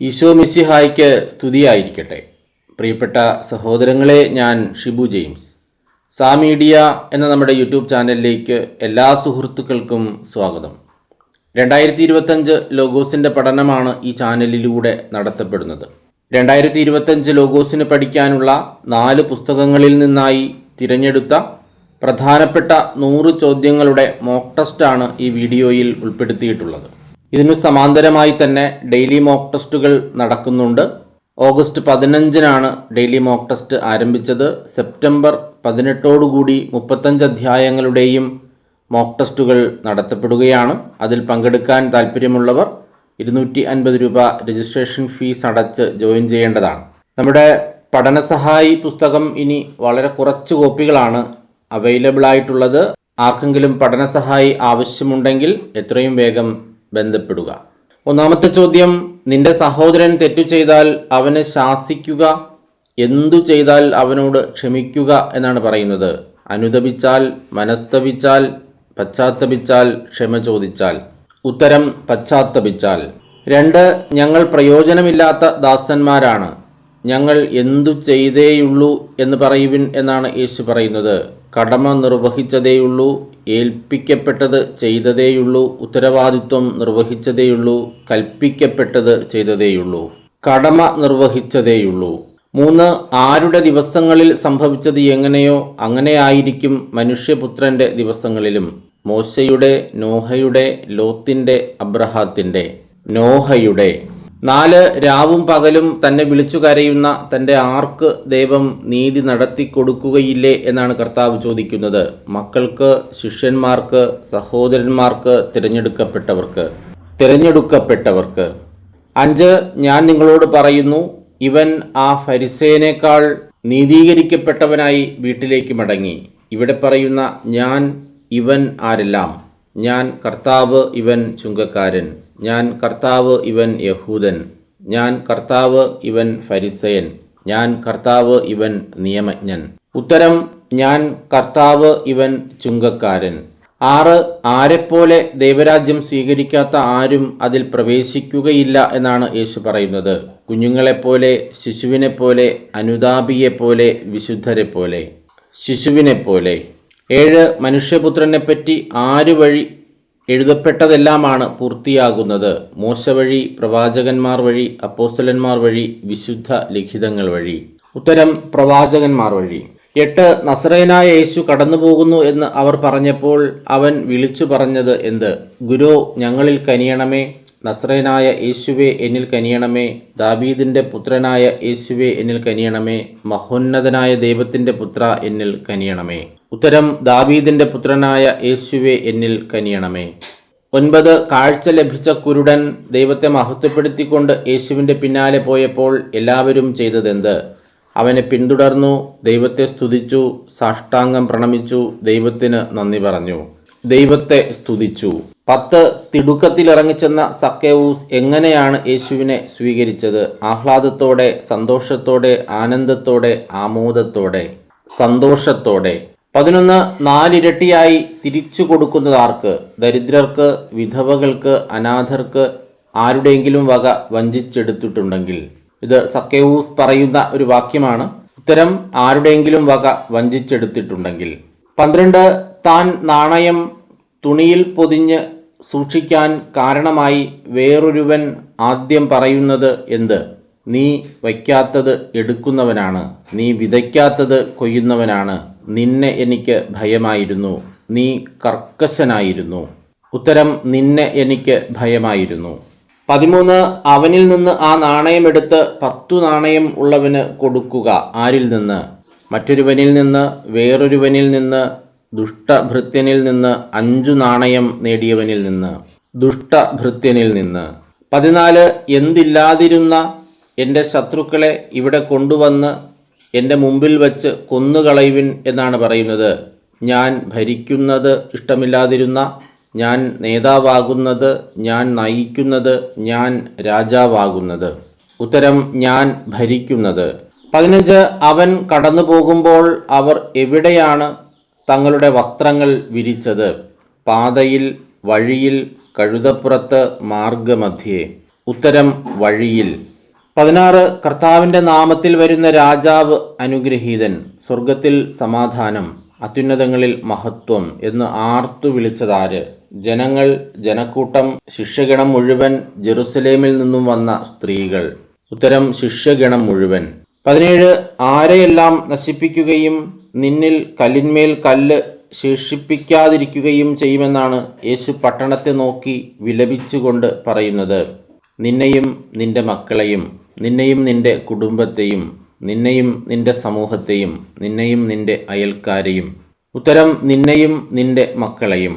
ഈശോ മിസ്സിഹായ്ക്ക് സ്തുതിയായിരിക്കട്ടെ. പ്രിയപ്പെട്ട സഹോദരങ്ങളെ ഞാൻ ഷിബു ജെയിംസ്. സാ മീഡിയ എന്ന നമ്മുടെ യൂട്യൂബ് ചാനലിലേക്ക് എല്ലാ സുഹൃത്തുക്കൾക്കും സ്വാഗതം. രണ്ടായിരത്തി ഇരുപത്തഞ്ച് ലോഗോസിന്റെ പഠനമാണ് ഈ ചാനലിലൂടെ നടത്തപ്പെടുന്നത്. രണ്ടായിരത്തി ഇരുപത്തഞ്ച് ലോഗോസിന് പഠിക്കാനുള്ള നാല് പുസ്തകങ്ങളിൽ നിന്നായി തിരഞ്ഞെടുത്ത പ്രധാനപ്പെട്ട നൂറ് ചോദ്യങ്ങളുടെ മോക്ക് ടെസ്റ്റാണ് ഈ വീഡിയോയിൽ ഉൾപ്പെടുത്തിയിട്ടുള്ളത്. ഇതിനു സമാന്തരമായി തന്നെ ഡെയിലി മോക്ക് ടെസ്റ്റുകൾ നടക്കുന്നുണ്ട്. ഓഗസ്റ്റ് പതിനഞ്ചിനാണ് ഡെയിലി മോക്ക് ടെസ്റ്റ് ആരംഭിച്ചത്. സെപ്റ്റംബർ പതിനെട്ടോടുകൂടി മുപ്പത്തഞ്ച് അധ്യായങ്ങളുടെയും മോക്ക് ടെസ്റ്റുകൾ നടത്തപ്പെടുകയാണ്. അതിൽ പങ്കെടുക്കാൻ താല്പര്യമുള്ളവർ ഇരുന്നൂറ്റി അൻപത് രൂപ രജിസ്ട്രേഷൻ ഫീസ് അടച്ച് ജോയിൻ ചെയ്യേണ്ടതാണ്. നമ്മുടെ പഠനസഹായി പുസ്തകം ഇനി വളരെ കുറച്ച് കോപ്പികളാണ് അവൈലബിൾ ആയിട്ടുള്ളത്. ആർക്കെങ്കിലും പഠനസഹായി ആവശ്യമുണ്ടെങ്കിൽ എത്രയും വേഗം ബന്ധപ്പെടുക. ഒന്നാമത്തെ ചോദ്യം നിന്റെ സഹോദരൻ തെറ്റു ചെയ്താൽ അവനെ ശാസിക്കുക? എന്തു ചെയ്താൽ അവനോട് ക്ഷമിക്കുക? എന്നാണ് പറയുന്നത്. അനുദപിച്ചാൽ മനസ്തപിച്ചാൽ പശ്ചാത്തപിച്ചാൽ ക്ഷമ ചോദിച്ചാൽ. ഉത്തരം പശ്ചാത്തപിച്ചാൽ. രണ്ട് ഞങ്ങൾ പ്രയോജനമില്ലാത്ത ദാസന്മാരാണ്. ഞങ്ങൾ എന്തു ചെയ്തേയുള്ളൂ എന്ന് പറയുവിൻ എന്നാണ് യേശു പറയുന്നത്. കടമ നിർവഹിച്ചതേയുള്ളൂ ഏൽപ്പിക്കപ്പെട്ടത് ചെയ്തതേയുള്ളൂ ഉത്തരവാദിത്വം നിർവഹിച്ചതേയുള്ളൂ കൽപ്പിക്കപ്പെട്ടത് ചെയ്തതേയുള്ളൂ കടമ നിർവഹിച്ചതേയുള്ളൂ. മൂന്ന് ആരുടെ ദിവസങ്ങളിൽ സംഭവിച്ചത് എങ്ങനെയോ അങ്ങനെയായിരിക്കും മനുഷ്യപുത്രന്റെ ദിവസങ്ങളിലും. മോശയുടെ നോഹയുടെ ലോത്തിന്റെ അബ്രഹാത്തിന്റെ നോഹയുടെ. നാല് രാവും പകലും തന്നെ വിളിച്ചു കരയുന്ന തന്റെ ആർക്ക് ദൈവം നീതി നടത്തി കൊടുക്കുകയില്ലേ എന്നാണ് കർത്താവ് ചോദിക്കുന്നത്. മക്കൾക്ക് ശിഷ്യന്മാർക്ക് സഹോദരന്മാർക്ക് തിരഞ്ഞെടുക്കപ്പെട്ടവർക്ക്. തിരഞ്ഞെടുക്കപ്പെട്ടവർക്ക്. അഞ്ച് ഞാൻ നിങ്ങളോട് പറയുന്നു ഇവൻ ആ ഫരിസേനേക്കാൾ നീതീകരിക്കപ്പെട്ടവനായി വീട്ടിലേക്ക് മടങ്ങി. ഇവിടെ പറയുന്ന ഞാൻ ഇവൻ ആരെല്ലാം? ഞാൻ കർത്താവ് ഇവൻ ചുങ്കക്കാരൻ. ഞാൻ കർത്താവ് ഇവൻ യഹൂദൻ. ഞാൻ കർത്താവ് ഇവൻ ഫരിസയൻ. ഞാൻ കർത്താവ് ഇവൻ നിയമജ്ഞൻ. ഉത്തരം ഞാൻ കർത്താവ് ഇവൻ ചുങ്കക്കാരൻ. ആറ് ആരെപ്പോലെ ദൈവരാജ്യം സ്വീകരിക്കാത്ത ആരും അതിൽ പ്രവേശിക്കുകയില്ല എന്നാണ് യേശു പറയുന്നത്. കുഞ്ഞുങ്ങളെപ്പോലെ ശിശുവിനെപ്പോലെ അനുതാപിയെപ്പോലെ വിശുദ്ധരെപ്പോലെ. ശിശുവിനെപ്പോലെ. ഏഴ് മനുഷ്യപുത്രനെപ്പറ്റി ആര് വഴി എഴുതപ്പെട്ടതെല്ലാമാണ് പൂർത്തിയാകുന്നത്. മോശ വഴി പ്രവാചകന്മാർ വഴി അപ്പോസ്തലന്മാർ വഴി വിശുദ്ധ ലിഖിതങ്ങൾ വഴി. ഉത്തരം പ്രവാചകന്മാർ വഴി. എട്ട് നസ്രയനായ യേശു കടന്നുപോകുന്നു എന്ന് അവർ പറഞ്ഞപ്പോൾ അവൻ വിളിച്ചു പറഞ്ഞത് എന്ത്? ഗുരു ഞങ്ങളിൽ കനിയണമേ. നസ്രയനായ യേശുവെ എന്നിൽ കനിയണമേ. ദാബീദിന്റെ പുത്രനായ യേശുവെ എന്നിൽ കനിയണമേ. മഹോന്നതനായ ദൈവത്തിന്റെ പുത്ര എന്നിൽ കനിയണമേ. ഉത്തരം ദാബീദിന്റെ പുത്രനായ യേശുവെ എന്നിൽ കനിയണമേ. ഒൻപത് കാഴ്ച ലഭിച്ച കുരുടൻ ദൈവത്തെ മഹത്വപ്പെടുത്തിക്കൊണ്ട് യേശുവിന്റെ പിന്നാലെ പോയപ്പോൾ എല്ലാവരും ചെയ്തതെന്ത്? അവനെ പിന്തുടർന്നു ദൈവത്തെ സ്തുതിച്ചു സാഷ്ടാംഗം പ്രണമിച്ചു ദൈവത്തിന് നന്ദി പറഞ്ഞു. ദൈവത്തെ സ്തുതിച്ചു. പത്ത് തിടുക്കത്തിലിറങ്ങിച്ചെന്ന സക്കേവൂസ് എങ്ങനെയാണ് യേശുവിനെ സ്വീകരിച്ചത്? ആഹ്ലാദത്തോടെ സന്തോഷത്തോടെ ആനന്ദത്തോടെ ആമോദത്തോടെ? സന്തോഷത്തോടെ. പതിനൊന്ന് നാലിരട്ടിയായി തിരിച്ചു കൊടുക്കുന്നത് ആർക്ക്? ദരിദ്രർക്ക് വിധവകൾക്ക് അനാഥർക്ക് ആരുടെയെങ്കിലും വക വഞ്ചിച്ചെടുത്തിട്ടുണ്ടെങ്കിൽ. ഇത് സക്കേവൂസ് പറയുന്ന ഒരു വാക്യമാണ്. ഉത്തരം ആരുടെയെങ്കിലും വക വഞ്ചിച്ചെടുത്തിട്ടുണ്ടെങ്കിൽ. പന്ത്രണ്ട് താൻ നാണയം തുണിയിൽ പൊതിഞ്ഞ് സൂക്ഷിക്കാൻ കാരണമായി വേറൊരുവൻ ആദ്യം പറയുന്നത് എന്ത്? നീ വയ്ക്കാത്തത് എടുക്കുന്നവനാണ്. നീ വിതയ്ക്കാത്തത് കൊയ്യുന്നവനാണ്. നിന്നെ എനിക്ക് ഭയമായിരുന്നു. നീ കർക്കശനായിരുന്നു. ഉത്തരം നിന്നെ എനിക്ക് ഭയമായിരുന്നു. പതിമൂന്ന് അവനിൽ നിന്ന് ആ നാണയമെടുത്ത് പത്തു നാണയം ഉള്ളവന് കൊടുക്കുക ആരിൽ നിന്ന്? മറ്റൊരുവനിൽ നിന്ന് വേറൊരുവനിൽ നിന്ന് ദുഷ്ടഭൃത്യനിൽ നിന്ന് അഞ്ചു നാണയം നേടിയവനിൽ നിന്ന്. ദുഷ്ടഭൃത്യനിൽ നിന്ന്. പതിനാല് എന്തില്ലാതിരുന്ന എന്റെ ശത്രുക്കളെ ഇവിടെ കൊണ്ടുവന്ന് എന്റെ മുമ്പിൽ വച്ച് കൊന്നുകളയുവിൻ എന്നാണ് പറയുന്നത്. ഞാൻ ഭരിക്കുന്നത് ഇഷ്ടമില്ലാതിരുന്ന ഞാൻ നേതാവാകുന്നത് ഞാൻ നയിക്കുന്നത് ഞാൻ രാജാവാകുന്നത്. ഉത്തരം ഞാൻ ഭരിക്കുന്നത്. പതിനഞ്ച് അവൻ കടന്നു പോകുമ്പോൾ അവർ എവിടെയാണ് തങ്ങളുടെ വസ്ത്രങ്ങൾ വിരിച്ചത് പാതയിൽ വഴിയിൽ കഴുതപ്പുറത്ത് മാർഗമധ്യേ. ഉത്തരം വഴിയിൽ. പതിനാറ് കർത്താവിന്റെ നാമത്തിൽ വരുന്ന രാജാവ് അനുഗ്രഹീതൻ. സ്വർഗത്തിൽ സമാധാനം അത്യുന്നതങ്ങളിൽ മഹത്വം എന്ന് ആർത്തു വിളിച്ചതാര്? ജനങ്ങൾ ജനക്കൂട്ടം ശിഷ്യഗണം മുഴുവൻ ജെറുസലേമിൽ നിന്നും വന്ന സ്ത്രീകൾ. ഉത്തരം ശിഷ്യഗണം മുഴുവൻ. പതിനേഴ് ആരെയെല്ലാം നശിപ്പിക്കുകയും നിന്നിൽ കല്ലിന്മേൽ കല്ല് ശേഷിപ്പിക്കാതിരിക്കുകയും ചെയ്യുമെന്നാണ് യേശു പട്ടണത്തെ നോക്കി വിലപിച്ചുകൊണ്ട് പറയുന്നത്. നിന്നെയും നിന്റെ മക്കളെയും നിന്നെയും നിന്റെ കുടുംബത്തെയും നിന്നെയും നിന്റെ സമൂഹത്തെയും നിന്നെയും നിന്റെ അയൽക്കാരെയും ഉത്തരം നിന്നെയും നിന്റെ മക്കളെയും.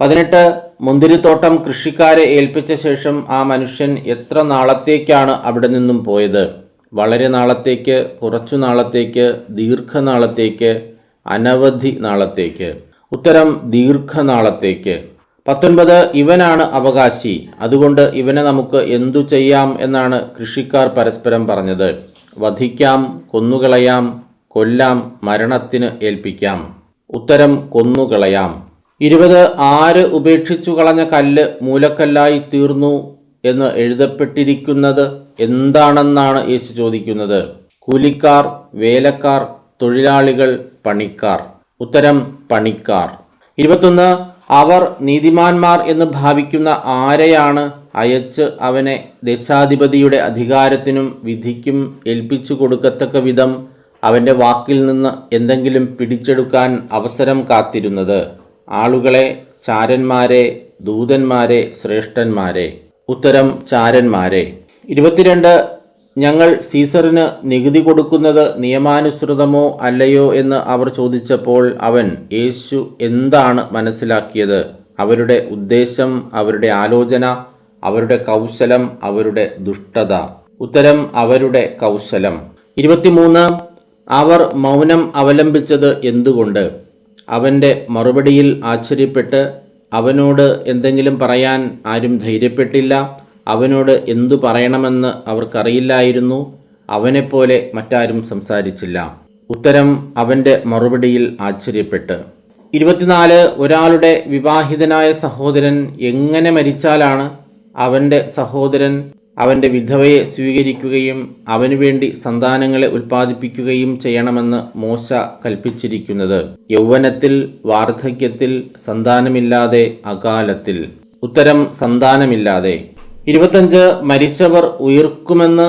പതിനെട്ട് മുന്തിരിത്തോട്ടം കൃഷിക്കാരെ ഏൽപ്പിച്ച ശേഷം ആ മനുഷ്യൻ എത്ര നാളത്തേക്കാണ് അവിടെ നിന്നും പോയത്? വളരെ നാളത്തേക്ക് കുറച്ചു നാളത്തേക്ക് ദീർഘനാളത്തേക്ക് അനവധി നാളത്തേക്ക്. ഉത്തരം ദീർഘനാളത്തേക്ക്. പത്തൊൻപത് ഇവനാണ് അവകാശി. അതുകൊണ്ട് ഇവനെ നമുക്ക് എന്തു ചെയ്യാം എന്നാണ് കൃഷിക്കാർ പരസ്പരം പറഞ്ഞത്. വധിക്കാം കൊന്നുകളയാം കൊല്ലാം മരണത്തിന് ഏൽപ്പിക്കാം. ഉത്തരം കൊന്നുകളയാം. ഇരുപത് ആര് ഉപേക്ഷിച്ചു കളഞ്ഞ കല്ല് മൂലക്കല്ലായി തീർന്നു? എന്ന് എഴുതപ്പെട്ടിരിക്കുന്നത് എന്താണെന്നാണ് യേശു ചോദിക്കുന്നത്. കൂലിക്കാർ വേലക്കാർ തൊഴിലാളികൾ പണിക്കാർ. ഉത്തരം പണിക്കാർ. ഇരുപത്തൊന്ന് അവർ നീതിമാന്മാർ എന്ന് ഭാവിക്കുന്ന ആരെയാണ് അയച്ച് അവനെ ദേശാധിപതിയുടെ അധികാരത്തിനും വിധിക്കും ഏൽപ്പിച്ചു കൊടുക്കത്തക്ക വിധം അവന്റെ വാക്കിൽ നിന്ന് എന്തെങ്കിലും പിടിച്ചെടുക്കാൻ അവസരം കാത്തിരുന്നത്. ആളുകളെ ചാരന്മാരെ ദൂതന്മാരെ ശ്രേഷ്ഠന്മാരെ. ഉത്തരം ചാരന്മാരെ. ഇരുപത്തിരണ്ട് ഞങ്ങൾ സീസറിന് നികുതി കൊടുക്കുന്നത് നിയമാനുസൃതമോ അല്ലയോ എന്ന് അവർ ചോദിച്ചപ്പോൾ അവൻ യേശു എന്താണ് മനസ്സിലാക്കിയത്? അവരുടെ ഉദ്ദേശം അവരുടെ ആലോചന അവരുടെ കൗശലം അവരുടെ ദുഷ്ടത. ഉത്തരം അവരുടെ കൗശലം. ഇരുപത്തിമൂന്ന് അവർ മൗനം അവലംബിച്ചത് എന്തുകൊണ്ട്? അവന്റെ മറുപടിയിൽ ആശ്ചര്യപ്പെട്ട് അവനോട് എന്തെങ്കിലും പറയാൻ ആരും ധൈര്യപ്പെട്ടില്ല. അവനോട് എന്തു പറയണമെന്ന് അവർക്കറിയില്ലായിരുന്നു. അവനെപ്പോലെ മറ്റാരും സംസാരിച്ചില്ല. ഉത്തരം അവന്റെ മറുപടിയിൽ ആശ്ചര്യപ്പെട്ട്. ഇരുപത്തിനാല് ഒരാളുടെ വിവാഹിതനായ സഹോദരൻ എങ്ങനെ മരിച്ചാലാണ്? അവന്റെ സഹോദരൻ അവന്റെ വിധവയെ സ്വീകരിക്കുകയും അവനു വേണ്ടി സന്താനങ്ങളെ ഉൽപ്പാദിപ്പിക്കുകയും ചെയ്യണമെന്ന് മോശ കൽപ്പിച്ചിരിക്കുന്നത്. യൗവനത്തിൽ വാർദ്ധക്യത്തിൽ സന്താനമില്ലാതെ അകാലത്തിൽ. ഉത്തരം സന്താനമില്ലാതെ. ഇരുപത്തഞ്ച് മരിച്ചവർ ഉയർക്കുമെന്ന്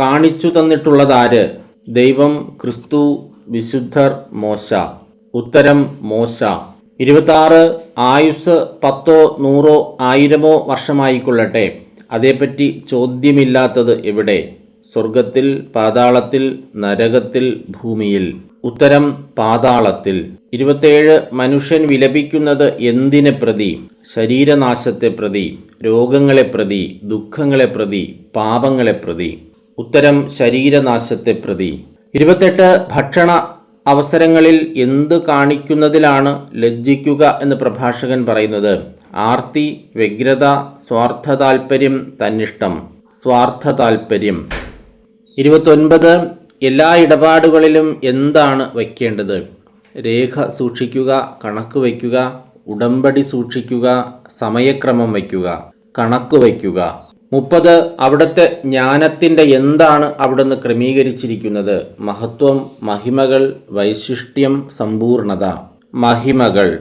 കാണിച്ചു തന്നിട്ടുള്ളതാര്? ദൈവം ക്രിസ്തു വിശുദ്ധർ മോശ. ഉത്തരം മോശ. ഇരുപത്താറ് ആയുസ് പത്തോ നൂറോ ആയിരമോ വർഷമായിക്കൊള്ളട്ടെ. അതേപ്പറ്റി ചോദ്യമില്ലാത്തത് എവിടെ? സ്വർഗത്തിൽ പാതാളത്തിൽ നരകത്തിൽ ഭൂമിയിൽ. ഉത്തരം പാതാളത്തിൽ. ഇരുപത്തേഴ് മനുഷ്യൻ വിലപിക്കുന്നത് എന്തിനെ പ്രതി? ശരീരനാശത്തെ പ്രതി രോഗങ്ങളെ പ്രതി ദുഃഖങ്ങളെ പ്രതി പാപങ്ങളെ പ്രതി. ഉത്തരം ശരീരനാശത്തെ പ്രതി. ഇരുപത്തെട്ട് ഭക്ഷണ അവസരങ്ങളിൽ എന്ത് കാണിക്കുന്നതിലാണ് ലജ്ജിക്കുക എന്ന് പ്രഭാഷകൻ പറയുന്നത്? ആർത്തി വ്യഗ്രത സ്വാർത്ഥ താൽപ്പര്യം തന്നിഷ്ടം. സ്വാർത്ഥ താൽപ്പര്യം ഇരുപത്തൊൻപത് എല്ലാ ഇടപാടുകളിലും എന്താണ് വയ്ക്കേണ്ടത്? രേഖ സൂക്ഷിക്കുക കണക്ക് വയ്ക്കുക ഉടമ്പടി സൂക്ഷിക്കുക സമയക്രമം വയ്ക്കുക കണക്ക് വയ്ക്കുക. മുപ്പത് അവിടുത്തെ ജ്ഞാനത്തിന്റെ എന്താണ് അവിടുന്ന് ക്രമീകരിച്ചിരിക്കുന്നത്? മഹത്വം മഹിമകൾ വൈശിഷ്ട്യം സമ്പൂർണത. മഹിമകൾ.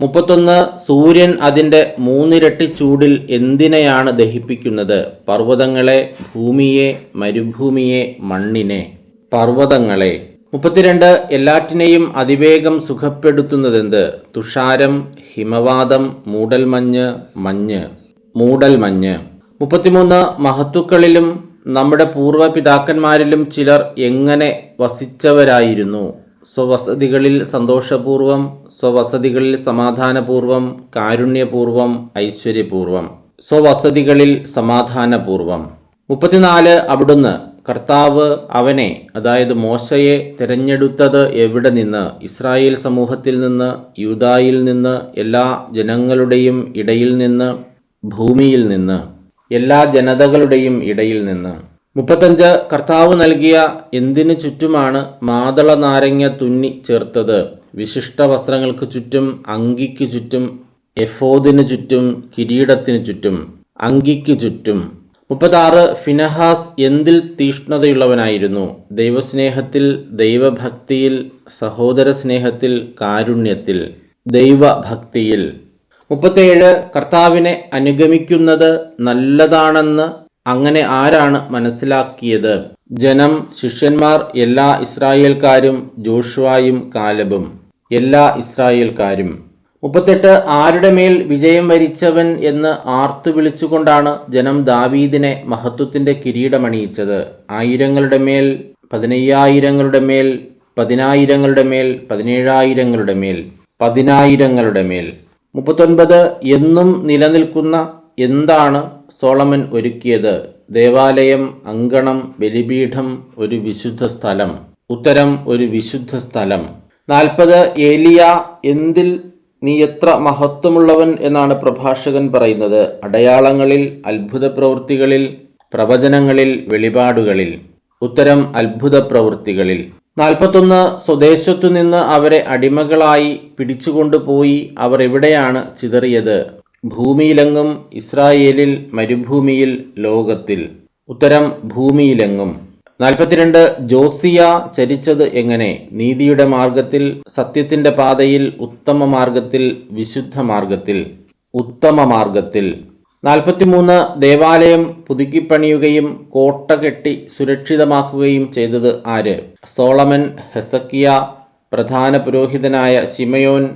മുപ്പത്തൊന്ന് സൂര്യൻ അതിന്റെ മൂന്നിരട്ടി ചൂടിൽ എന്തിനെയാണ് ദഹിപ്പിക്കുന്നത്? പർവതങ്ങളെ ഭൂമിയെ മരുഭൂമിയെ മണ്ണിനെ. പർവതങ്ങളെ. മുപ്പത്തിരണ്ട് എല്ലാറ്റിനെയും അതിവേഗം സുഖപ്പെടുത്തുന്നതെന്ത്? തുഷാരം ഹിമവാദം മൂടൽമഞ്ഞ് മഞ്ഞ്. മൂടൽമഞ്ഞ്. മുപ്പത്തിമൂന്ന് മഹത്തുക്കളിലും നമ്മുടെ പൂർവപിതാക്കന്മാരിലും ചിലർ എങ്ങനെ വസിച്ചവരായിരുന്നു? സ്വവസതികളിൽ സന്തോഷപൂർവം സ്വവസതികളിൽ സമാധാനപൂർവം കാരുണ്യപൂർവം ഐശ്വര്യപൂർവം. സ്വവസതികളിൽ സമാധാനപൂർവം. മുപ്പത്തിനാല് അവിടുന്ന് കർത്താവ് അവനെ അതായത് മോശയെ തിരഞ്ഞെടുത്തത് എവിടെ നിന്ന്? ഇസ്രായേൽ സമൂഹത്തിൽ നിന്ന് യൂതായിൽ നിന്ന് എല്ലാ ജനങ്ങളുടെയും ഇടയിൽ നിന്ന് ഭൂമിയിൽ നിന്ന് എല്ലാ ജനതകളുടെയും ഇടയിൽ നിന്ന്. മുപ്പത്തഞ്ച് കർത്താവ് നൽകിയ എന്തിനു ചുറ്റുമാണ് മാതള നാരങ്ങ തുന്നി ചേർത്തത്? വിശിഷ്ട വസ്ത്രങ്ങൾക്ക് ചുറ്റും അങ്കിക്ക് ചുറ്റും എഫോദിന് ചുറ്റും കിരീടത്തിന് ചുറ്റും അങ്കിക്ക് ചുറ്റും. മുപ്പത്താറ് ഫിനഹാസ് എന്തിൽ തീഷ്ണതയുള്ളവനായിരുന്നു? ദൈവസ്നേഹത്തിൽ ദൈവഭക്തിയിൽ സഹോദര സ്നേഹത്തിൽ കാരുണ്യത്തിൽ ദൈവഭക്തിയിൽ. മുപ്പത്തേഴ് കർത്താവിനെ അനുഗമിക്കുന്നത് നല്ലതാണെന്ന് അങ്ങനെ ആരാണ് മനസ്സിലാക്കിയത്? ജനം ശിഷ്യന്മാർ എല്ലാ ഇസ്രായേൽക്കാരും ജോഷുവായും കാലബും. എല്ലാ ഇസ്രായേൽക്കാരും. മുപ്പത്തെട്ട് ആരുടെ മേൽ വിജയം വരിച്ചവൻ എന്ന് ആർത്തു വിളിച്ചുകൊണ്ടാണ് ജനം ദാവീദിനെ മഹത്വത്തിന്റെ കിരീടമണിയിച്ചത്. ആയിരങ്ങളുടെ മേൽ പതിനയ്യായിരങ്ങളുടെ മേൽ പതിനായിരങ്ങളുടെ മേൽ പതിനേഴായിരങ്ങളുടെ മേൽ പതിനായിരങ്ങളുടെ മേൽ. മുപ്പത്തൊൻപത് എന്നും നിലനിൽക്കുന്ന എന്താണ് സോളമൻ ഒരുക്കിയത് ദേവാലയം അങ്കണം ബലിപീഠം ഒരു വിശുദ്ധ സ്ഥലം ഉത്തരം ഒരു വിശുദ്ധ സ്ഥലം. നാൽപ്പത് ഏലിയ എന്തിൽ നീ എത്ര മഹത്വമുള്ളവൻ എന്നാണ് പ്രഭാഷകൻ പറയുന്നത്. അടയാളങ്ങളിൽ അത്ഭുത പ്രവൃത്തികളിൽ പ്രവചനങ്ങളിൽ വെളിപാടുകളിൽ. ഉത്തരം അത്ഭുത പ്രവൃത്തികളിൽ നാൽപ്പത്തൊന്ന് സ്വദേശത്തു നിന്ന് അവരെ അടിമകളായി പിടിച്ചുകൊണ്ടുപോയി അവർ എവിടെയാണ് ചിതറിയത്? ഭൂമിയിലെങ്ങും ഇസ്രായേലിൽ മരുഭൂമിയിൽ ലോകത്തിൽ. ഉത്തരം ഭൂമിയിലെങ്ങും. നാൽപ്പത്തിരണ്ട് ജോസിയ ചരിച്ചത് എങ്ങനെ? നീതിയുടെ മാർഗത്തിൽ സത്യത്തിന്റെ പാതയിൽ ഉത്തമ മാർഗത്തിൽ വിശുദ്ധ മാർഗത്തിൽ. ഉത്തമ മാർഗത്തിൽ. നാൽപ്പത്തിമൂന്ന് ദേവാലയം പുതുക്കിപ്പണിയുകയും കോട്ട കെട്ടി സുരക്ഷിതമാക്കുകയും ചെയ്തത് ആര്? സോളമൻ ഹെസക്കിയ പ്രധാന പുരോഹിതനായ ശിമയോൻ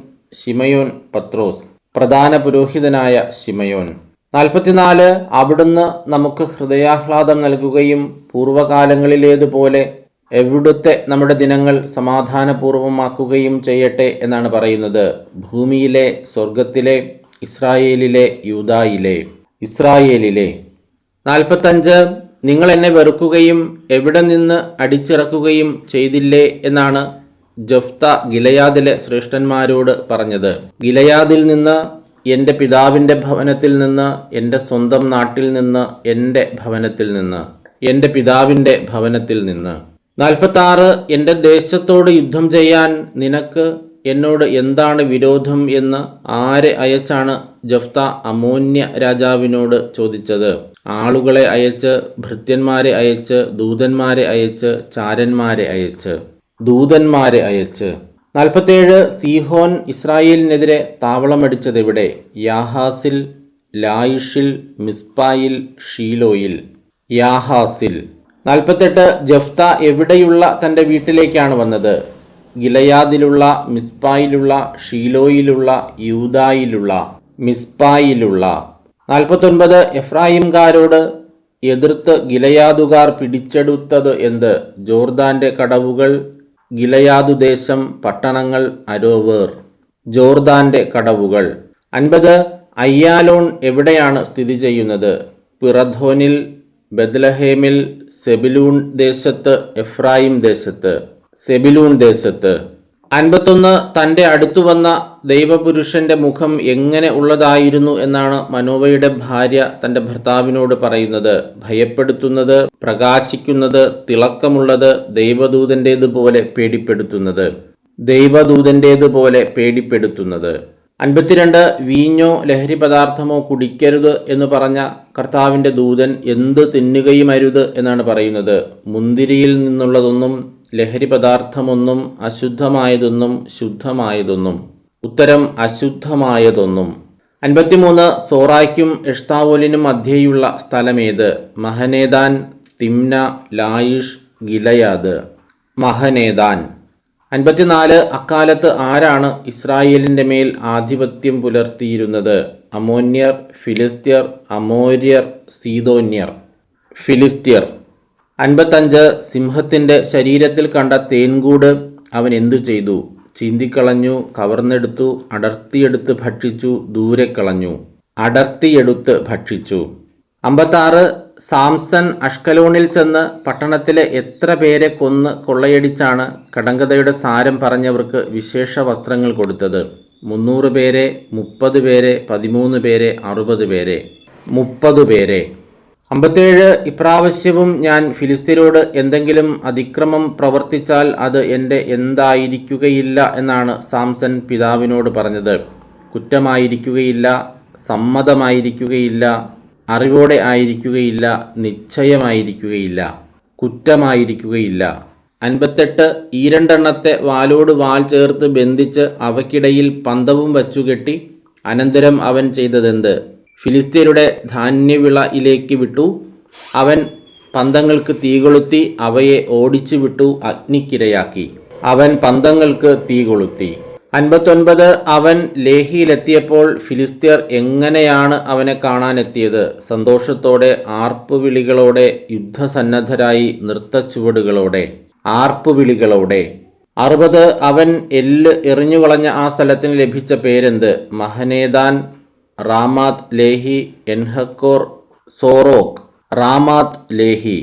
ശിമയോൻ പത്രോസ്. പ്രധാന പുരോഹിതനായ ശിമയോൻ. നാൽപ്പത്തിനാല് അവിടുന്ന് നമുക്ക് ഹൃദയാഹ്ലാദം നൽകുകയും പൂർവകാലങ്ങളിലേതുപോലെ എവിടുത്തെ നമ്മുടെ ദിനങ്ങൾ സമാധാനപൂർവമാക്കുകയും ചെയ്യട്ടെ എന്നാണ് പറയുന്നത്. ഭൂമിയിലെ സ്വർഗത്തിലെ ഇസ്രായേലിലെ യൂതായിലെ ഇസ്രായേലിലെ. നാൽപ്പത്തഞ്ച് നിങ്ങൾ എന്നെ വെറുക്കുകയും എവിടെ നിന്ന് അടിച്ചിറക്കുകയും ചെയ്തില്ലേ എന്നാണ് ജഫ്ത ഗിലയാദിലെ ശ്രേഷ്ഠന്മാരോട് പറഞ്ഞത് ഗിലയാദിൽ നിന്ന് എന്റെ പിതാവിന്റെ ഭവനത്തിൽ നിന്ന് എന്റെ സ്വന്തം നാട്ടിൽ നിന്ന് എന്റെ ഭവനത്തിൽ നിന്ന് എന്റെ പിതാവിന്റെ ഭവനത്തിൽ നിന്ന്. നാൽപ്പത്താറ് എന്റെ ദേശത്തോട് യുദ്ധം ചെയ്യാൻ നിനക്ക് എന്നോട് എന്താണ് വിരോധം എന്ന് ആരെ അയച്ചാണ് ജഫ്ത അമോന്യ രാജാവിനോട് ചോദിച്ചത്. ആളുകളെ അയച്ച് ഭൃത്യന്മാരെ അയച്ച് ദൂതന്മാരെ അയച്ച് ചാരന്മാരെ അയച്ച്. ദൂതന്മാരെ അയച്ച്. നാൽപ്പത്തേഴ് സീഹോൻ ഇസ്രായേലിനെതിരെ താവളമടിച്ചതെവിടെ? യാഹാസിൽ ലായിഷിൽ മിസ്പായിൽ ഷീലോയിൽ. യാഹാസിൽ. നാൽപ്പത്തെട്ട് ജഫ്ത എവിടെയുള്ള തന്റെ വീട്ടിലേക്കാണ് വന്നത്? ഗിലയാദിലുള്ള മിസ്പായിലുള്ള ഷീലോയിലുള്ള യൂതായിലുള്ള മിസ്പായിലുള്ള. നാൽപ്പത്തൊൻപത് എഫ്രായിംകാരോട് എതിർത്ത് ഗിലയാദുകാർ പിടിച്ചെടുത്തത് എന്ത്? ജോർദാന്റെ കടവുകൾ ഗിലയാദു ദേശം പട്ടണങ്ങൾ അരോവേർ. ജോർദാന്റെ കടവുകൾ. അൻപത് അയ്യാലോൺ എവിടെയാണ് സ്ഥിതി ചെയ്യുന്നത്? പിറധോനിൽ ബദ്ലഹേമിൽ സെബിലൂൺ ദേശത്ത് എഫ്രായിം ദേശത്ത്. സെബിലൂൺ ദേശത്ത്. അൻപത്തൊന്ന് തന്റെ അടുത്തു വന്ന ദൈവപുരുഷന്റെ മുഖം എങ്ങനെ ഉള്ളതായിരുന്നു എന്നാണ് മനോവയുടെ ഭാര്യ തന്റെ ഭർത്താവിനോട് പറയുന്നത്. ഭയപ്പെടുത്തുന്നത് പ്രകാശിക്കുന്നത് തിളക്കമുള്ളത് ദൈവദൂതന്റേതുപോലെ പേടിപ്പെടുത്തുന്നത്. ദൈവദൂതന്റേതുപോലെ പേടിപ്പെടുത്തുന്നത്. അൻപത്തിരണ്ട് വീഞ്ഞോ ലഹരി പദാർത്ഥമോ കുടിക്കരുത് എന്ന് പറഞ്ഞ കർത്താവിന്റെ ദൂതൻ എന്ത് തിന്നുകയും അരുത് എന്നാണ് പറയുന്നത്. മുന്തിരിയിൽ നിന്നുള്ളതൊന്നും ലഹരി പദാർത്ഥമൊന്നും അശുദ്ധമായതൊന്നും ശുദ്ധമായതൊന്നും. ഉത്തരം അശുദ്ധമായതൊന്നും. അൻപത്തിമൂന്ന് സോറായ്ക്കും എഷ്താവോലിനും മധ്യേയുള്ള സ്ഥലമേത്? മഹനേദാൻ തിംന ലായിഷ് ഗിലയാദ്. മഹനേദാൻ. അൻപത്തിനാല് അക്കാലത്ത് ആരാണ് ഇസ്രായേലിന്റെ മേൽ ആധിപത്യം പുലർത്തിയിരുന്നത്? അമോന്യർ ഫിലിസ്ത്യർ അമോര്യർ സീതോന്യർ ഫിലിസ്ത്യർ. അൻപത്തഞ്ച് സിംഹത്തിന്റെ ശരീരത്തിൽ കണ്ട തേൻകൂട് അവൻ എന്തു ചെയ്തു? ചീന്തിക്കളഞ്ഞു കവർന്നെടുത്തു അടർത്തിയെടുത്ത് ഭക്ഷിച്ചു ദൂരെ കളഞ്ഞു. അടർത്തിയെടുത്ത് ഭക്ഷിച്ചു. അമ്പത്താറ് സാംസൺ അഷ്കലോണിൽ ചെന്ന് പട്ടണത്തിലെ എത്ര പേരെ കൊന്ന് കൊള്ളയടിച്ചാണ് കടങ്കഥയുടെ സാരം പറഞ്ഞവർക്ക് വിശേഷ വസ്ത്രങ്ങൾ കൊടുത്തത്? മുന്നൂറ് പേരെ മുപ്പത് പേരെ പതിമൂന്ന് പേരെ അറുപത് പേരെ. മുപ്പത് പേരെ. അമ്പത്തേഴ് ഇപ്രാവശ്യവും ഞാൻ ഫിലിസ്തീനോട് എന്തെങ്കിലും അതിക്രമം പ്രവർത്തിച്ചാൽ അത് എന്റെ എന്തായിരിക്കുകയില്ല എന്നാണ് സാംസൺ പിതാവിനോട് പറഞ്ഞത്. കുറ്റമായിരിക്കുകയില്ല സമ്മതമായിരിക്കുകയില്ല അറിവോടെ ആയിരിക്കുകയില്ല നിശ്ചയമായിരിക്കുകയില്ല കുറ്റമായിരിക്കുകയില്ല. അൻപത്തെട്ട് ഈ രണ്ടെണ്ണത്തെ വാലോട് വാൽ ചേർത്ത് ബന്ധിച്ച് അവക്കിടയിൽ പന്തവും വച്ചുകെട്ടി അനന്തരം അവൻ ചെയ്തതെന്ത്? ഫിലിസ്തീനയുടെ ധാന്യവിളയിലേക്ക് വിട്ടു. അവൻ പന്തങ്ങൾക്ക് തീ കൊളുത്തി അവയെ ഓടിച്ചു വിട്ടു അഗ്നിക്കിരയാക്കി. അവൻ പന്തങ്ങൾക്ക് തീ കൊളുത്തി. അൻപത്തൊൻപത് അവൻ ലേഹിയിലെത്തിയപ്പോൾ ഫിലിസ്തീർ എങ്ങനെയാണ് അവനെ കാണാനെത്തിയത്? സന്തോഷത്തോടെ ആർപ്പുവിളികളോടെ യുദ്ധസന്നദ്ധരായി നൃത്തച്ചുവടുകളോടെ ആർപ്പുവിളികളോടെ. അറുപത് അവൻ എല്ല് എറിഞ്ഞുകളഞ്ഞ ആ സ്ഥലത്തിന് ലഭിച്ച പേരെന്ത്? മഹനേദാൻ റാമാത്ത് ലേഹി എൻഹക്കോർ സോറോക്ക് റാമാത്ത് ലേഹി.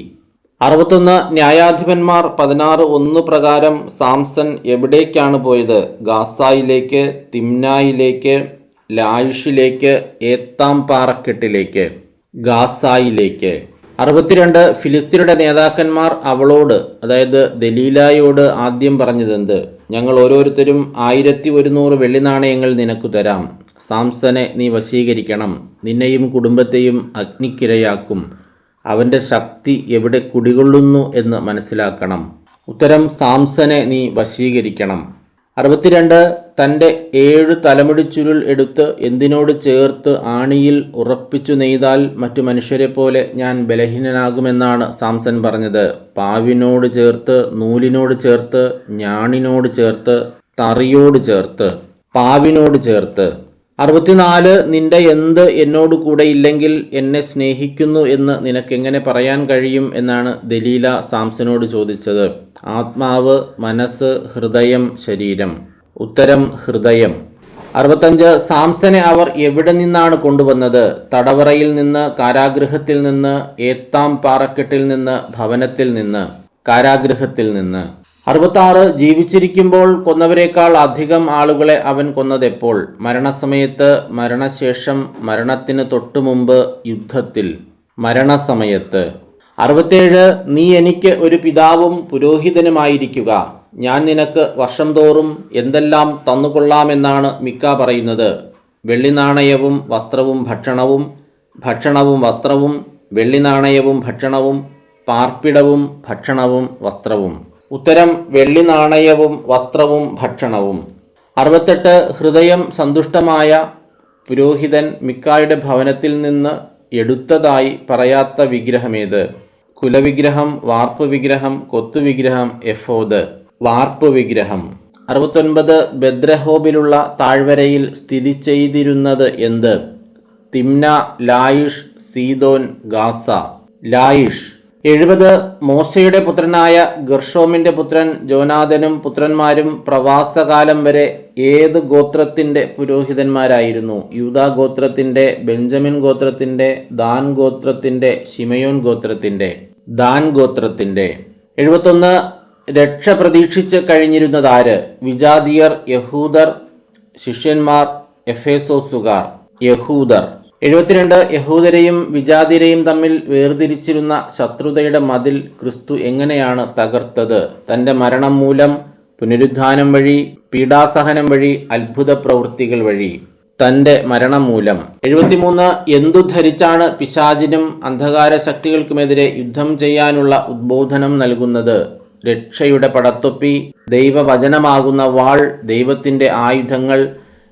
അറുപത്തൊന്ന് ന്യായാധിപന്മാർ പതിനാറ് ഒന്ന് പ്രകാരം സാംസൺ എവിടേക്കാണ് പോയത്? ഗാസായിലേക്ക് തിംനായിലേക്ക് ലായുഷിലേക്ക് ഏത്താം പാറക്കെട്ടിലേക്ക്. ഗാസായിലേക്ക്. അറുപത്തിരണ്ട് ഫിലിസ്തീനയുടെ നേതാക്കന്മാർ അവളോട് അതായത് ദലീലായോട് ആദ്യം പറഞ്ഞതെന്ത്? ഞങ്ങൾ ഓരോരുത്തരും ആയിരത്തി ഒരുന്നൂറ് വെള്ളി നാണയങ്ങൾ നിനക്കു തരാം. സാംസനെ നീ വശീകരിക്കണം. നിന്നെയും കുടുംബത്തെയും അഗ്നിക്കിരയാക്കും. അവന്റെ ശക്തി എവിടെ കുടികൊള്ളുന്നു എന്ന് മനസ്സിലാക്കണം. ഉത്തരം സാംസനെ നീ വശീകരിക്കണം. അറുപത്തിരണ്ട് തന്റെ ഏഴ് തലമുടി ചുരുൾ എടുത്ത് എന്തിനോട് ചേർത്ത് ആണിയിൽ ഉറപ്പിച്ചു നെയ്താൽ മറ്റു മനുഷ്യരെ പോലെ ഞാൻ ബലഹീനനാകുമെന്നാണ് സാംസൺ പറഞ്ഞത്. പാവിനോട് ചേർത്ത് നൂലിനോട് ചേർത്ത് ഞാണിനോട് ചേർത്ത് തറിയോട് ചേർത്ത് പാവിനോട് ചേർത്ത്. അറുപത്തിനാല് നിന്റെ എന്ത് എന്നോട് കൂടെ ഇല്ലെങ്കിൽ എന്നെ സ്നേഹിക്കുന്നു എന്ന് നിനക്കെങ്ങനെ പറയാൻ കഴിയും എന്നാണ് ദലീല സാംസനോട് ചോദിച്ചത്. ആത്മാവ് മനസ്സ് ഹൃദയം ശരീരം. ഉത്തരം ഹൃദയം. അറുപത്തഞ്ച് സാംസനെ അവർ എവിടെ നിന്നാണ് കൊണ്ടുവന്നത്? തടവറയിൽ നിന്ന് കാരാഗൃഹത്തിൽ നിന്ന് ഏത്താം പാറക്കെട്ടിൽ നിന്ന് ഭവനത്തിൽ നിന്ന് കാരാഗൃഹത്തിൽ നിന്ന്. അറുപത്താറ് ജീവിച്ചിരിക്കുമ്പോൾ കൊന്നവരെക്കാൾ അധികം ആളുകളെ അവൻ കൊന്നതെപ്പോൾ? മരണസമയത്ത് മരണശേഷം മരണത്തിന് തൊട്ടു മുമ്പ് യുദ്ധത്തിൽ. മരണസമയത്ത്. അറുപത്തേഴ് നീ എനിക്ക് ഒരു പിതാവും പുരോഹിതനുമായിരിക്കുക. ഞാൻ നിനക്ക് വർഷം തോറും എന്തെല്ലാം തന്നുകൊള്ളാമെന്നാണ് മിക്ക പറയുന്നത്. വെള്ളി നാണയവും വസ്ത്രവും ഭക്ഷണവും ഭക്ഷണവും വസ്ത്രവും വെള്ളി നാണയവും ഭക്ഷണവും പാർപ്പിടവും ഭക്ഷണവും വസ്ത്രവും. ഉത്തരം വെള്ളി നാണയവും വസ്ത്രവും ഭക്ഷണവും. അറുപത്തെട്ട് ഹൃദയം സന്തുഷ്ടമായ പുരോഹിതൻ മിക്കായുടെ ഭവനത്തിൽ നിന്ന് എടുത്തതായി പറയാത്ത വിഗ്രഹമേത്? കുലവിഗ്രഹം വാർപ്പ് വിഗ്രഹം കൊത്തുവിഗ്രഹം എഫോദ്. വാർപ്പ് വിഗ്രഹം അറുപത്തൊൻപത് ബദ്രഹോബിലുള്ള താഴ്വരയിൽ സ്ഥിതി ചെയ്തിരുന്നത് എന്ത്? Timnah Laish Sidon Gaza. Laish. എഴുപത് മോശയുടെ പുത്രനായ ഗർഷോമിന്റെ പുത്രൻ ജോനാഥനും പുത്രന്മാരും പ്രവാസകാലം വരെ ഏത് ഗോത്രത്തിന്റെ പുരോഹിതന്മാരായിരുന്നു? യൂതാ ഗോത്രത്തിന്റെ ബെഞ്ചമിൻ ഗോത്രത്തിന്റെ ദാൻ ഗോത്രത്തിന്റെ ശിമയോൻ ഗോത്രത്തിന്റെ ദാൻ ഗോത്രത്തിന്റെ എഴുപത്തൊന്ന് രക്ഷ പ്രതീക്ഷിച്ച് കഴിഞ്ഞിരുന്നതാര് വിജാതിയർ യഹൂദർ ശിഷ്യന്മാർ എഫേസോസുകാർ. യഹൂദർ. എഴുപത്തിരണ്ട് യഹൂദരെയും വിജാതിരെയും തമ്മിൽ വേർതിരിച്ചിരുന്ന ശത്രുതയുടെ മതിൽ ക്രിസ്തു എങ്ങനെയാണ് തകർത്തത്? തന്റെ മരണം മൂലം പുനരുദ്ധാനം വഴി പീഡാസഹനം വഴി അത്ഭുത പ്രവൃത്തികൾ വഴി. തന്റെ മരണം മൂലം. എഴുപത്തിമൂന്ന് എന്തു ധരിച്ചാണ് പിശാചിനും അന്ധകാര ശക്തികൾക്കുമെതിരെ യുദ്ധം ചെയ്യാനുള്ള ഉദ്ബോധനം നൽകുന്നത്? രക്ഷയുടെ പടത്തൊപ്പി ദൈവവചനമാകുന്ന വാൾ ദൈവത്തിന്റെ ആയുധങ്ങൾ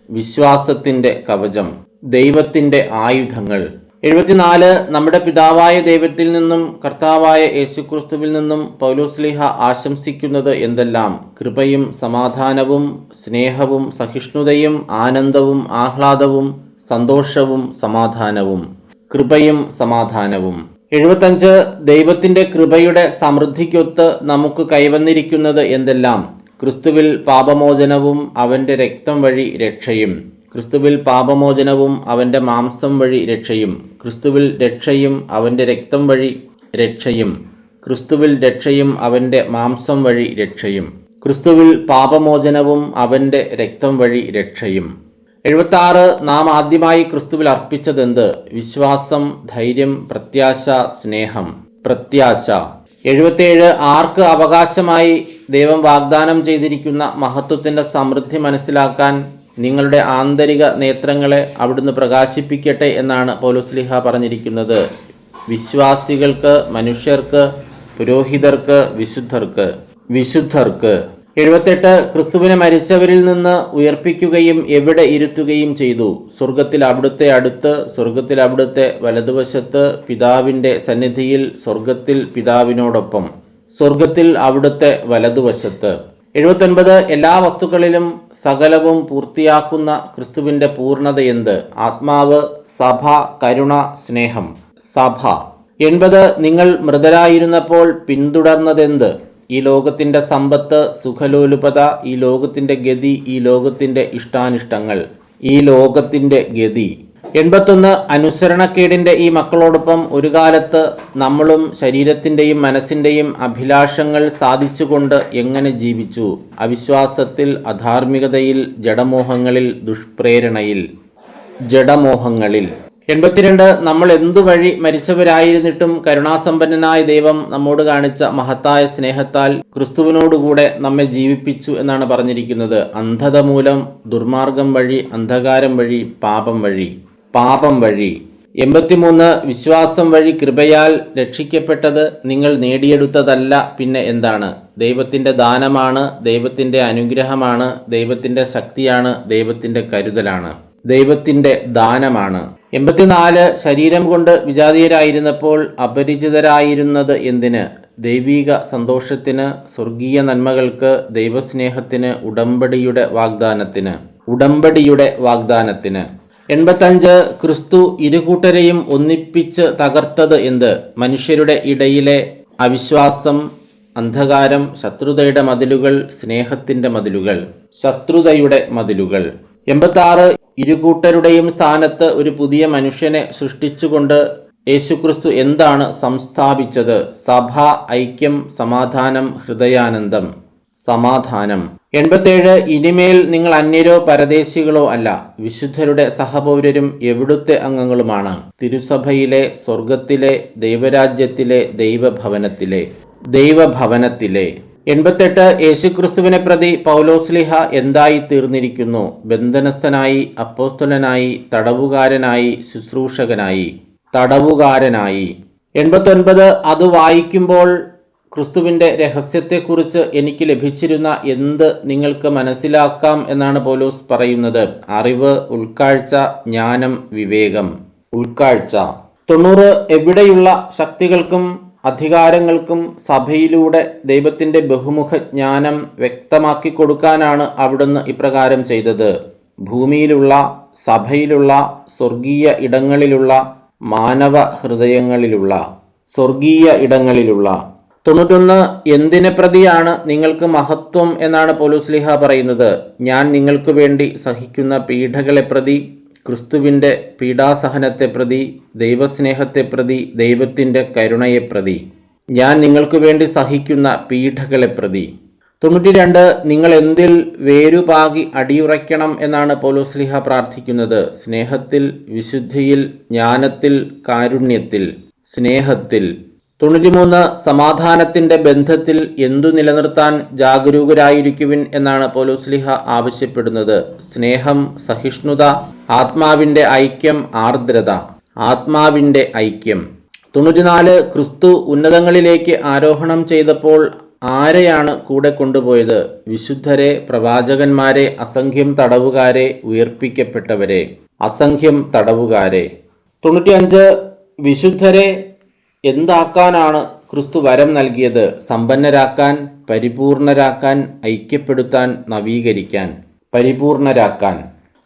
വിശ്വാസത്തിന്റെ കവചം. ദൈവത്തിന്റെ ആയുധങ്ങൾ. എഴുപത്തിനാല് നമ്മുടെ പിതാവായ ദൈവത്തിൽ നിന്നും കർത്താവായ യേശുക്രിസ്തുവിൽ നിന്നും പൗലോസ്ലിഹ ആശംസിക്കുന്നത് എന്തെല്ലാം? കൃപയും സമാധാനവും സ്നേഹവും സഹിഷ്ണുതയും ആനന്ദവും ആഹ്ലാദവും സന്തോഷവും സമാധാനവും. കൃപയും സമാധാനവും. എഴുപത്തഞ്ച് ദൈവത്തിന്റെ കൃപയുടെ സമൃദ്ധിക്കൊത്ത് നമുക്ക് കൈവന്നിരിക്കുന്നത് എന്തെല്ലാം? ക്രിസ്തുവിൽ പാപമോചനവും അവന്റെ രക്തം വഴി രക്ഷയും. ക്രിസ്തുവിൽ പാപമോചനവും അവന്റെ മാംസം വഴി രക്ഷയും. ക്രിസ്തുവിൽ രക്ഷയും അവന്റെ രക്തം വഴി രക്ഷയും. ക്രിസ്തുവിൽ രക്ഷയും അവന്റെ മാംസം വഴി രക്ഷയും. ക്രിസ്തുവിൽ പാപമോചനവും അവന്റെ രക്തം വഴി രക്ഷയും. എഴുപത്താറ്. നാം ആദ്യമായി ക്രിസ്തുവിൽ അർപ്പിച്ചതെന്ത്? വിശ്വാസം ധൈര്യം പ്രത്യാശ സ്നേഹം. പ്രത്യാശ. എഴുപത്തേഴ്. ആർക്ക് അവകാശമായി ദൈവം വാഗ്ദാനം ചെയ്തിരിക്കുന്ന മഹത്വത്തിന്റെ സമൃദ്ധി മനസ്സിലാക്കാൻ നിങ്ങളുടെ ആന്തരിക നേത്രങ്ങളെ അവിടുന്ന് പ്രകാശിപ്പിക്കട്ടെ എന്നാണ് പൗലോസ്ലിഹ പറഞ്ഞിരിക്കുന്നത്. വിശ്വാസികൾക്ക് മനുഷ്യർക്ക് പുരോഹിതർക്ക് വിശുദ്ധർക്ക് വിശുദ്ധർക്ക്. എഴുപത്തെട്ട് ക്രിസ്തുവിനെ മരിച്ചവരിൽ നിന്ന് ഉയർപ്പിക്കുകയും എവിടെ ഇരുത്തുകയും ചെയ്തു. സ്വർഗത്തിൽ അവിടുത്തെ അടുത്ത് സ്വർഗത്തിൽ അവിടുത്തെ വലതുവശത്ത് പിതാവിന്റെ സന്നിധിയിൽ സ്വർഗത്തിൽ പിതാവിനോടൊപ്പം. സ്വർഗത്തിൽ അവിടുത്തെ വലതുവശത്ത്. എഴുപത്തൊൻപത് എല്ലാ വസ്തുക്കളിലും സകലവും പൂർത്തിയാക്കുന്ന ക്രിസ്തുവിന്റെ പൂർണതയെന്ത് ആത്മാവ് സഭ കരുണ സ്നേഹം. സഭ. എൺപത് നിങ്ങൾ മൃതരായിരുന്നപ്പോൾ പിന്തുടർന്നതെന്ത്? ഈ ലോകത്തിന്റെ സമ്പത്ത് സുഖലോലുപത ഈ ലോകത്തിന്റെ ഗതി ഈ ലോകത്തിന്റെ ഇഷ്ടാനിഷ്ടങ്ങൾ. ഈ ലോകത്തിന്റെ ഗതി. എൺപത്തൊന്ന് അനുസരണക്കേടിന്റെ ഈ മക്കളോടൊപ്പം ഒരു കാലത്ത് നമ്മളും ശരീരത്തിന്റെയും മനസ്സിന്റെയും അഭിലാഷങ്ങൾ സാധിച്ചുകൊണ്ട് എങ്ങനെ ജീവിച്ചു? അവിശ്വാസത്തിൽ അധാർമികതയിൽ ജഡമോഹങ്ങളിൽ ദുഷ്പ്രേരണയിൽ. ജഡമോഹങ്ങളിൽ. എൺപത്തിരണ്ട് നമ്മൾ എന്തുവഴി മരിച്ചവരായിരുന്നിട്ടും കരുണാസമ്പന്നനായ ദൈവം നമ്മോട് കാണിച്ച മഹത്തായ സ്നേഹത്താൽ ക്രിസ്തുവിനോടുകൂടെ നമ്മെ ജീവിപ്പിച്ചു എന്നാണ് പറഞ്ഞിരിക്കുന്നത്. അന്ധത മൂലം ദുർമാർഗം വഴി അന്ധകാരം വഴി പാപം വഴി. പാപം വഴി. എൺപത്തിമൂന്ന് വിശ്വാസം വഴി കൃപയാൽ രക്ഷിക്കപ്പെട്ടത് നിങ്ങൾ നേടിയെടുത്തതല്ല പിന്നെ എന്താണ്? ദൈവത്തിന്റെ ദാനമാണ് ദൈവത്തിന്റെ അനുഗ്രഹമാണ് ദൈവത്തിന്റെ ശക്തിയാണ് ദൈവത്തിന്റെ കരുതലാണ്. ദൈവത്തിന്റെ ദാനമാണ്. എൺപത്തിനാല് ശരീരം കൊണ്ട് വിജാതീയരായിരുന്നപ്പോൾ അപരിചിതരായിരുന്നത് എന്തിന്? ദൈവീക സന്തോഷത്തിന് സ്വർഗീയ നന്മകൾക്ക് ദൈവസ്നേഹത്തിന് ഉടമ്പടിയുടെ വാഗ്ദാനത്തിന്. ഉടമ്പടിയുടെ വാഗ്ദാനത്തിന്. എൺപത്തഞ്ച് ക്രിസ്തു ഇരുകൂട്ടരെയും ഒന്നിപ്പിച്ച് തകർത്തത് എന്ത്? മനുഷ്യരുടെ ഇടയിലെ അവിശ്വാസം അന്ധകാരം ശത്രുതയുടെ മതിലുകൾ സ്നേഹത്തിന്റെ മതിലുകൾ ശത്രുതയുടെ മതിലുകൾ. എൺപത്തി ഇരുകൂട്ടരുടെയും സ്ഥാനത്ത് ഒരു പുതിയ മനുഷ്യനെ സൃഷ്ടിച്ചുകൊണ്ട് യേശുക്രിസ്തു എന്താണ് സംസ്ഥാപിച്ചത്? സഭ ഐക്യം സമാധാനം ഹൃദയാനന്ദം. സമാധാനം. എൺപത്തേഴ് ഇനിമേൽ നിങ്ങൾ അന്യരോ പരദേശികളോ അല്ല വിശുദ്ധരുടെ സഹപൗരരും എവിടുത്തെ അംഗങ്ങളുമാണ്? തിരുസഭയിലെ സ്വർഗത്തിലെ ദൈവരാജ്യത്തിലെ ദൈവഭവനത്തിലെ. ദൈവഭവനത്തിലെ. എൺപത്തെട്ട് യേശുക്രിസ്തുവിനെ പ്രതി പൗലോസ്ലിഹ എന്തായി തീർന്നിരിക്കുന്നു ബന്ധനസ്ഥനായി അപ്പോസ്തുലനായി തടവുകാരനായി ശുശ്രൂഷകനായി. തടവുകാരനായി. എൺപത്തൊൻപത് അത് വായിക്കുമ്പോൾ ക്രിസ്തുവിന്റെ രഹസ്യത്തെക്കുറിച്ച് എനിക്ക് ലഭിച്ചിരുന്ന എന്ത് നിങ്ങൾക്ക് മനസ്സിലാക്കാം എന്നാണ് പൗലോസ് പറയുന്നത്. അറിവ് ഉൾക്കാഴ്ച ജ്ഞാനം വിവേകം. ഉൾക്കാഴ്ച. തൊണ്ണൂറ് എവിടെയുള്ള ശക്തികൾക്കും അധികാരങ്ങൾക്കും സഭയിലൂടെ ദൈവത്തിന്റെ ബഹുമുഖ ജ്ഞാനം വ്യക്തമാക്കി കൊടുക്കാനാണ് അവിടുന്ന് ഇപ്രകാരം ചെയ്തത്. ഭൂമിയിലുള്ള സഭയിലുള്ള സ്വർഗീയ ഇടങ്ങളിലുള്ള മാനവ ഹൃദയങ്ങളിലുള്ള സ്വർഗീയ ഇടങ്ങളിലുള്ള. തൊണ്ണൂറ്റൊന്ന് എന്തിനെ പ്രതിയാണ് നിങ്ങൾക്ക് മഹത്വം എന്നാണ് പോലൂസ്ലിഹ പറയുന്നത്? ഞാൻ നിങ്ങൾക്ക് വേണ്ടി സഹിക്കുന്ന പീഡകളെ പ്രതി ക്രിസ്തുവിന്റെ പീഡാസഹനത്തെ പ്രതി ദൈവസ്നേഹത്തെ പ്രതി ദൈവത്തിന്റെ കരുണയെ പ്രതി. ഞാൻ നിങ്ങൾക്ക് വേണ്ടി സഹിക്കുന്ന പീഡകളെ പ്രതി. തൊണ്ണൂറ്റി രണ്ട് നിങ്ങൾ എന്തിൽ വേരുപാകി അടിയുറയ്ക്കണം എന്നാണ് പോലൂസ്ലിഹ പ്രാർത്ഥിക്കുന്നത്? സ്നേഹത്തിൽ വിശുദ്ധിയിൽ ജ്ഞാനത്തിൽ കാരുണ്യത്തിൽ. സ്നേഹത്തിൽ. തൊണ്ണൂറ്റിമൂന്ന് സമാധാനത്തിന്റെ ബന്ധത്തിൽ എന്തു നിലനിർത്താൻ ജാഗരൂകരായിരിക്കുവിൻ എന്നാണ് പൗലോസ്ലിഹ ആവശ്യപ്പെടുന്നത്. സ്നേഹം സഹിഷ്ണുത ആത്മാവിന്റെ ഐക്യം ആർദ്രത. ആത്മാവിന്റെ ഐക്യം. തൊണ്ണൂറ്റിനാല് ക്രിസ്തു ഉന്നതങ്ങളിലേക്ക് ആരോഹണം ചെയ്തപ്പോൾ ആരെയാണ് കൂടെ കൊണ്ടുപോയത്? വിശുദ്ധരെ പ്രവാചകന്മാരെ അസംഖ്യം തടവുകാരെ ഉയർപ്പിക്കപ്പെട്ടവരെ. അസംഖ്യം തടവുകാരെ. തൊണ്ണൂറ്റിയഞ്ച് വിശുദ്ധരെ എന്താക്കാനാണ് ക്രിസ്തു വരം നൽകിയത്? സമ്പന്നരാക്കാൻ പരിപൂർണരാക്കാൻ ഐക്യപ്പെടുത്താൻ നവീകരിക്കാൻ. പരിപൂർണരാക്കാൻ.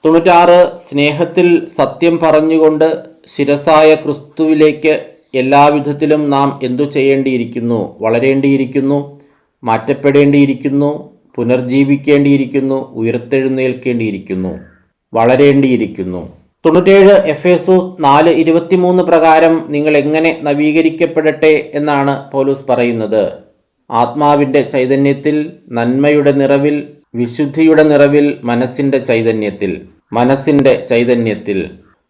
തൊണ്ണൂറ്റാറ് സ്നേഹത്തിൽ സത്യം പറഞ്ഞുകൊണ്ട് ശിരസായ ക്രിസ്തുവിലേക്ക് എല്ലാവിധത്തിലും നാം എന്തു ചെയ്യേണ്ടിയിരിക്കുന്നു? വളരേണ്ടിയിരിക്കുന്നു മാറ്റപ്പെടേണ്ടിയിരിക്കുന്നു പുനർജീവിക്കേണ്ടിയിരിക്കുന്നു ഉയർത്തെഴുന്നേൽക്കേണ്ടിയിരിക്കുന്നു വളരേണ്ടിയിരിക്കുന്നു. തൊണ്ണൂറ്റേഴ് എഫ് എസ് നാല് ഇരുപത്തിമൂന്ന് പ്രകാരം നിങ്ങൾ എങ്ങനെ നവീകരിക്കപ്പെടട്ടെ എന്നാണ് പൗലൂസ് പറയുന്നത്. ആത്മാവിന്റെ ചൈതന്യത്തിൽ നന്മയുടെ നിറവിൽ വിശുദ്ധിയുടെ നിറവിൽ മനസ്സിന്റെ ചൈതന്യത്തിൽ. മനസ്സിന്റെ ചൈതന്യത്തിൽ.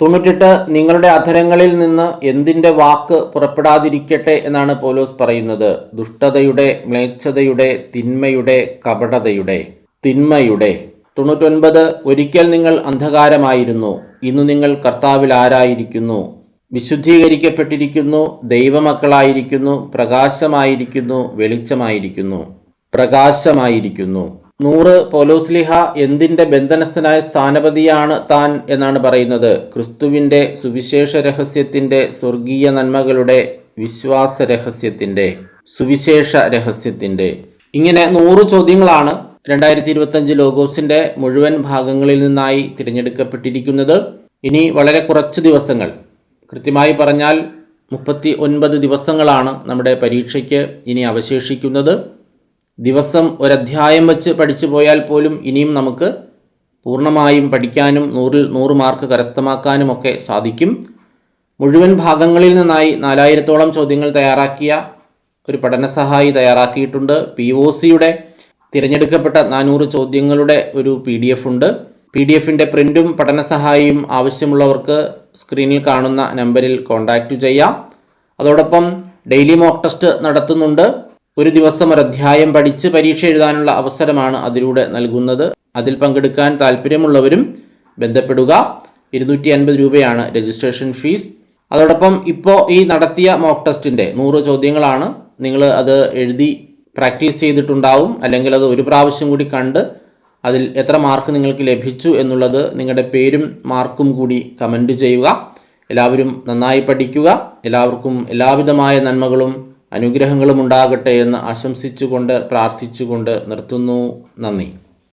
തൊണ്ണൂറ്റെട്ട് നിങ്ങളുടെ അധരങ്ങളിൽ നിന്ന് എന്തിന്റെ വാക്ക് പുറപ്പെടാതിരിക്കട്ടെ എന്നാണ് പൗലോസ് പറയുന്നത്. ദുഷ്ടതയുടെ മ്ലേച്ഛതയുടെ തിന്മയുടെ കപടതയുടെ. തിന്മയുടെ. തൊണ്ണൂറ്റൊൻപത് ഒരിക്കൽ നിങ്ങൾ അന്ധകാരമായിരുന്നു. ഇന്ന് നിങ്ങൾ കർത്താവിൽ ആരായിരിക്കുന്നു. വിശുദ്ധീകരിക്കപ്പെട്ടിരിക്കുന്നു. ദൈവമക്കളായിരിക്കുന്നു. പ്രകാശമായിരിക്കുന്നു. വെളിച്ചമായിരിക്കുന്നു. പ്രകാശമായിരിക്കുന്നു. നൂറ് പോലോസ്ലിഹ എന്തിന്റെ ബന്ധനസ്ഥനായ സ്ഥാനപതിയാണ് താൻ എന്നാണ് പറയുന്നത്. ക്രിസ്തുവിന്റെ സുവിശേഷ രഹസ്യത്തിന്റെ സ്വർഗീയ നന്മകളുടെ വിശ്വാസ രഹസ്യത്തിന്റെ സുവിശേഷ രഹസ്യത്തിന്റെ. ഇങ്ങനെ നൂറ് ചോദ്യങ്ങളാണ് രണ്ടായിരത്തി ഇരുപത്തഞ്ച് ലോഗോസിന്റെ മുഴുവൻ ഭാഗങ്ങളിൽ നിന്നായി തിരഞ്ഞെടുക്കപ്പെട്ടിരിക്കുന്നത്. ഇനി വളരെ കുറച്ച് ദിവസങ്ങൾ. കൃത്യമായി പറഞ്ഞാൽ മുപ്പത്തി ഒൻപത് ദിവസങ്ങളാണ് നമ്മുടെ പരീക്ഷയ്ക്ക് ഇനി അവശേഷിക്കുന്നത്. ദിവസം ഒരധ്യായം വെച്ച് പഠിച്ചു പോയാൽ പോലും ഇനിയും നമുക്ക് പൂർണമായും പഠിക്കാനും നൂറിൽ നൂറ് മാർക്ക് കരസ്ഥമാക്കാനും ഒക്കെ സാധിക്കും. മുഴുവൻ ഭാഗങ്ങളിൽ നിന്നായി നാലായിരത്തോളം ചോദ്യങ്ങൾ തയ്യാറാക്കിയ ഒരു പഠന സഹായി തയ്യാറാക്കിയിട്ടുണ്ട്. പി ഒ സിയുടെ തിരഞ്ഞെടുക്കപ്പെട്ട നാനൂറ് ചോദ്യങ്ങളുടെ ഒരു പി ഡി എഫ് ഉണ്ട്. പി ഡി എഫിന്റെ പ്രിന്റും പഠന സഹായിയും ആവശ്യമുള്ളവർക്ക് സ്ക്രീനിൽ കാണുന്ന നമ്പറിൽ കോൺടാക്റ്റ് ചെയ്യാം. അതോടൊപ്പം ഡെയിലി മോക്ക് ടെസ്റ്റ് നടത്തുന്നുണ്ട്. ഒരു ദിവസം ഒരു അധ്യായം പഠിച്ച് പരീക്ഷ എഴുതാനുള്ള അവസരമാണ് അതിലൂടെ നൽകുന്നത്. അതിൽ പങ്കെടുക്കാൻ താല്പര്യമുള്ളവരും ബന്ധപ്പെടുക. ഇരുന്നൂറ്റി അൻപത് രൂപയാണ് രജിസ്ട്രേഷൻ ഫീസ്. അതോടൊപ്പം ഇപ്പോൾ ഈ നടത്തിയ മോക്ക് ടെസ്റ്റിന്റെ നൂറ് ചോദ്യങ്ങളാണ്. നിങ്ങൾ അത് എഴുതി പ്രാക്ടീസ് ചെയ്തിട്ടുണ്ടാവും. അല്ലെങ്കിൽ അത് ഒരു പ്രാവശ്യം കൂടി കണ്ട് അതിൽ എത്ര മാർക്ക് നിങ്ങൾക്ക് ലഭിച്ചു എന്നുള്ളത് നിങ്ങളുടെ പേരും മാർക്കും കൂടി കമന്റ് ചെയ്യുക. എല്ലാവരും നന്നായി പഠിക്കുക. എല്ലാവർക്കും എല്ലാവിധമായ നന്മകളും അനുഗ്രഹങ്ങളും ഉണ്ടാകട്ടെ എന്ന് ആശംസിച്ചുകൊണ്ട് പ്രാർത്ഥിച്ചുകൊണ്ട് നിർത്തുന്നു. നന്ദി.